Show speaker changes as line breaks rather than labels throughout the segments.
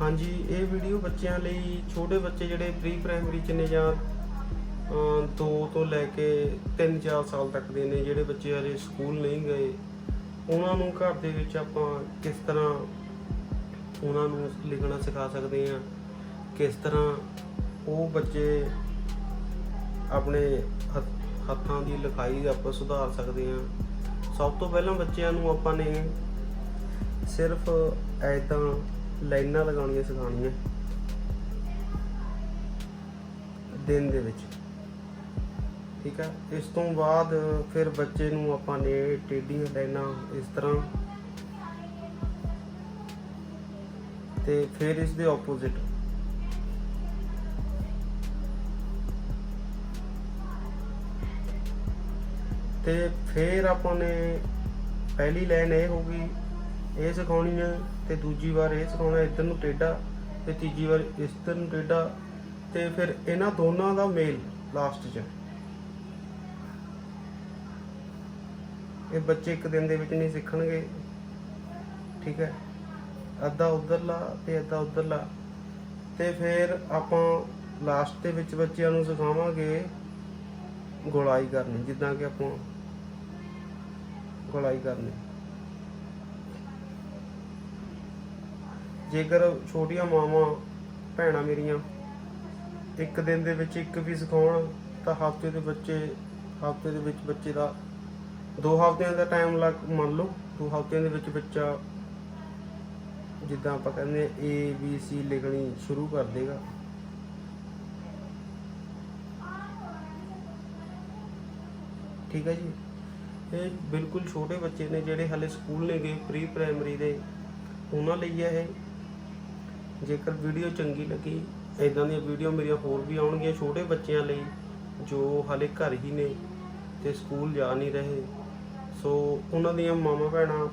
ਹਾਂਜੀ, ਇਹ ਵੀਡੀਓ ਬੱਚਿਆਂ ਲਈ, ਛੋਟੇ ਬੱਚੇ ਜਿਹੜੇ ਪ੍ਰੀ ਪ੍ਰਾਇਮਰੀ ਚ ਨੇ ਜਾਂ 2 ਤੋਂ ਲੈ ਕੇ 3-4 ਸਾਲ ਤੱਕ ਦੇ ਨੇ, ਜਿਹੜੇ ਬੱਚੇ ਹਜੇ ਸਕੂਲ ਨਹੀਂ ਗਏ, ਉਹਨਾਂ ਨੂੰ ਘਰ ਦੇ ਵਿੱਚ ਆਪਾਂ ਕਿਸ ਤਰ੍ਹਾਂ ਉਹਨਾਂ ਨੂੰ ਲਿਖਣਾ ਸਿਖਾ ਸਕਦੇ ਹਾਂ, ਕਿਸ ਤਰ੍ਹਾਂ ਉਹ ਬੱਚੇ ਆਪਣੇ ਹੱਥ- ਹੱਥਾਂ ਦੀ ਲਿਖਾਈ ਆਪਾਂ ਸੁਧਾਰ ਸਕਦੇ ਹਾਂ। ਸਭ ਤੋਂ ਪਹਿਲਾਂ ਬੱਚਿਆਂ ਨੂੰ ਆਪਾਂ ਨੇ ਸਿਰਫ ਐਦਾਂ ਲਾਈਨਾਂ ਲਗਾਉਣੀਆਂ ਸਿਖਾਉਣੀਆਂ। ਦਿਨ ਦੇ ਵਿੱਚ। ਠੀਕ ਹੈ ਇਸ ਤੋਂ ਬਾਅਦ ਫਿਰ ਬੱਚੇ ਨੂੰ ਆਪਾਂ ਨੇ ਟੇਢੀਆਂ ਲਾਈਨਾਂ ਇਸ ਤਰ੍ਹਾਂ। ਤੇ ਫਿਰ ਇਸ ਦੇ ਆਪੋਜ਼ਿਟ ਤੇ ਫਿਰ ਆਪਾਂ ਨੇ ਪਹਿਲੀ ਲਾਈਨ ਇਹ ਹੋਗੀ ਇਹ ਸਿਖਾਉਣੀ ਹੈ ਤੇ ਦੂਜੀ ਵਾਰ ਇਹ ਸਿਖਾਉਣਾ ਇੱਧਰ ਨੂੰ ਟੇਢਾ ਤੇ ਤੀਜੀ ਵਾਰ ਇਸ ਨੂੰ ਟੇਢਾ ਤੇ ਫਿਰ ਇਹਨਾਂ ਦੋਨਾਂ ਦਾ ਮੇਲ ਲਾਸਟ 'ਚ। ਇਹ ਬੱਚੇ ਇੱਕ ਦਿਨ ਦੇ ਵਿੱਚ ਨਹੀਂ ਸਿੱਖਣਗੇ। ਠੀਕ ਹੈ? ਅੱਧਾ ਉਧਰਲਾ ਤੇ ਅੱਧਾ ਉਧਰਲਾ। ਤੇ ਫਿਰ ਆਪਾਂ ਲਾਸਟ ਦੇ ਵਿੱਚ ਬੱਚਿਆਂ ਨੂੰ ਸਿਖਾਵਾਂਗੇ ਗੋਲਾਈ ਕਰਨੀ, ਜਿੱਦਾਂ ਕਿ ਆਪਾਂ ਗੋਲਾਈ ਕਰਨੀ। ਜੇਕਰ ਛੋਟੀਆਂ ਮਾਵਾਂ, ਭੈਣਾਂ ਮੇਰੀਆਂ ਇੱਕ ਦਿਨ ਦੇ ਵਿੱਚ ਇੱਕ ਵੀ ਸਿਖਾਉਣ, ਤਾਂ ਹਫ਼ਤੇ ਦੇ ਬੱਚੇ, ਹਫ਼ਤੇ ਦੇ ਵਿੱਚ ਬੱਚੇ ਦਾ ਦੋ ਹਫ਼ਤਿਆਂ ਦਾ ਟਾਈਮ ਲੱਗ, ਮੰਨ ਲਓ, ਦੋ ਹਫ਼ਤਿਆਂ ਦੇ ਵਿੱਚ ਬੱਚਾ ਜਿੱਦਾਂ ਆਪਾਂ ਕਹਿੰਦੇ ਏ ਬੀ ਸੀ ਲਿਖਣੀ ਸ਼ੁਰੂ ਕਰ ਦੇਗਾ। ਠੀਕ ਹੈ ਜੀ? ਇਹ ਬਿਲਕੁਲ ਛੋਟੇ ਬੱਚੇ ਨੇ ਜਿਹੜੇ ਹਲੇ ਸਕੂਲ ਨੇ ਗਏ ਪ੍ਰੀ ਪ੍ਰਾਇਮਰੀ ਦੇ। ਉਹਨਾਂ ਲਈ ਹੈ ਇਹ। ਜੇਕਰ ਵੀਡੀਓ ਚੰਗੀ ਲੱਗੀ ਇਦਾਂ ਦੀਆਂ ਵੀਡੀਓ ਮੇਰੀਆਂ ਹੋਰ ਵੀ ਆਉਣਗੀਆਂ ਛੋਟੇ ਬੱਚਿਆਂ ਲਈ, ਜੋ ਹਾਲੇ ਘਰ ਹੀ ਨੇ ਤੇ ਸਕੂਲ ਜਾ ਨਹੀਂ ਰਹੇ। ਸੋ ਉਹਨਾਂ ਦੀਆਂ ਮਾਮਾ ਭੈਣਾਂ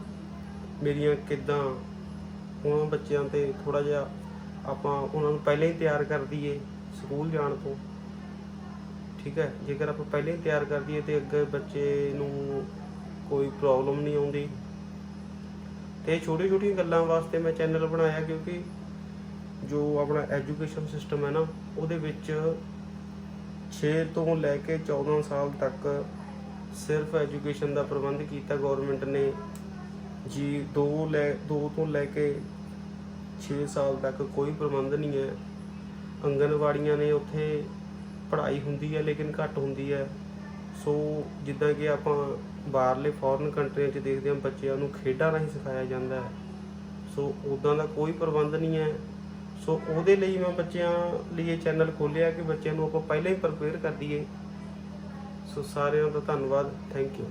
ਮੇਰੀਆਂ ਕਿੱਦਾਂ, ਉਹਨਾਂ ਬੱਚਿਆਂ ਤੇ ਥੋੜਾ ਜਿਹਾ ਆਪਾਂ ਉਹਨਾਂ ਨੂੰ ਪਹਿਲਾਂ ਹੀ ਤਿਆਰ ਕਰ ਦਈਏ ਸਕੂਲ ਜਾਣ ਤੋਂ। ਠੀਕ ਹੈ, ਜੇਕਰ ਆਪਾਂ ਪਹਿਲਾਂ ਹੀ ਤਿਆਰ ਕਰ ਦਈਏ ਤੇ ਅੱਗੇ ਬੱਚੇ ਨੂੰ ਕੋਈ ਪ੍ਰੋਬਲਮ ਨਹੀਂ ਆਉਂਦੀ। ਤੇ ਛੋਟੀ ਛੋਟੀਆਂ ਗੱਲਾਂ ਵਾਸਤੇ ਮੈਂ ਚੈਨਲ ਬਣਾਇਆ ਕਿਉਂਕਿ ਜੋ ਆਪਣਾ ਐਜੂਕੇਸ਼ਨ ਸਿਸਟਮ ਹੈ ਨਾ, ਉਹਦੇ ਵਿੱਚ 6 ਤੋਂ ਲੈ ਕੇ 14 ਸਾਲ ਤੱਕ ਸਿਰਫ ਐਜੂਕੇਸ਼ਨ ਦਾ ਪ੍ਰਬੰਧ ਕੀਤਾ ਗਵਰਨਮੈਂਟ ਨੇ। ਜੀ 2 ਲੈ 2 ਤੋਂ ਲੈ ਕੇ 6 ਸਾਲ ਤੱਕ ਕੋਈ ਪ੍ਰਬੰਧ ਨਹੀਂ ਹੈ। ਅੰਗਨਵਾੜੀਆਂ ਨੇ ਉੱਥੇ ਪੜ੍ਹਾਈ ਹੁੰਦੀ ਹੈ, ਲੇਕਿਨ ਘੱਟ ਹੁੰਦੀ ਹੈ। ਸੋ ਜਿੱਦਾਂ ਕਿ ਆਪਾਂ ਬਾਹਰਲੇ ਫੋਰਨ ਕੰਟਰੀਆਂ 'ਚ ਦੇਖਦੇ ਹਾਂ, ਬੱਚਿਆਂ ਨੂੰ ਖੇਡਾਂ ਰਾਹੀਂ ਸਿਖਾਇਆ ਜਾਂਦਾ ਹੈ। ਸੋ ਉਦਾਂ ਦਾ ਕੋਈ ਪ੍ਰਬੰਧ ਨਹੀਂ ਹੈ। ਸੋ ਉਹਦੇ ਲਈ ਮੈਂ ਬੱਚਿਆਂ ਲਈ ਇਹ ਚੈਨਲ ਖੋਲਿਆ ਕਿ ਬੱਚਿਆਂ ਨੂੰ ਆਪਾਂ ਪਹਿਲਾਂ ਹੀ ਪ੍ਰਪੇਅਰ ਕਰ ਦਈਏ। ਸੋ ਸਾਰਿਆਂ ਦਾ ਧੰਨਵਾਦ ਥੈਂਕ ਯੂ